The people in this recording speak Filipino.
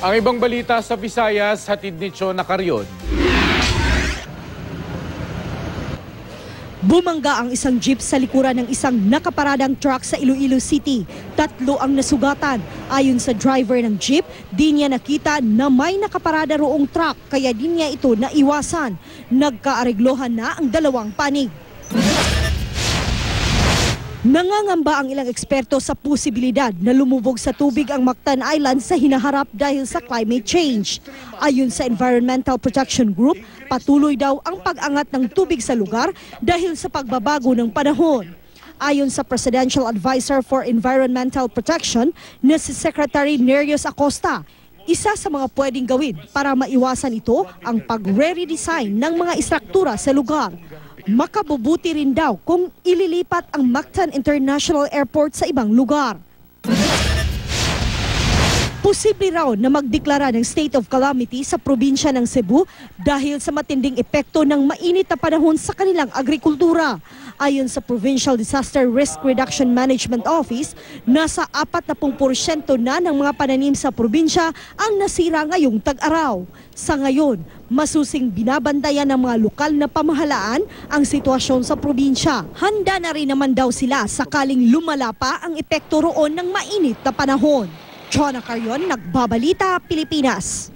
Ang ibang balita sa Visayas, hatid ni Chona Carrion. Bumangga ang isang jeep sa likuran ng isang nakaparadang truck sa Iloilo City. Tatlo ang nasugatan. Ayon sa driver ng jeep, di niya nakita na may nakaparada roong truck kaya di niya ito naiwasan. Nagkaareglohan na ang dalawang panig. Nangangamba ang ilang eksperto sa posibilidad na lumubog sa tubig ang Mactan Island sa hinaharap dahil sa climate change. Ayon sa Environmental Protection Group, patuloy daw ang pag-angat ng tubig sa lugar dahil sa pagbabago ng panahon. Ayon sa Presidential Advisor for Environmental Protection na si Secretary Nerios Acosta, isa sa mga pwedeng gawin para maiwasan ito ang pagre-redesign ng mga istruktura sa lugar. Makabubuti rin daw kung ililipat ang Mactan International Airport sa ibang lugar. Posible raw na magdeklara ng state of calamity sa probinsya ng Cebu dahil sa matinding epekto ng mainit na panahon sa kanilang agrikultura. Ayon sa Provincial Disaster Risk Reduction Management Office, nasa 40% na ng mga pananim sa probinsya ang nasira ngayong tag-araw. Sa ngayon, masusing binabantayan ng mga lokal na pamahalaan ang sitwasyon sa probinsya. Handa na rin naman daw sila sakaling lumala pa ang epekto roon ng mainit na panahon. Chona Carrion, Nagbabalita, Pilipinas.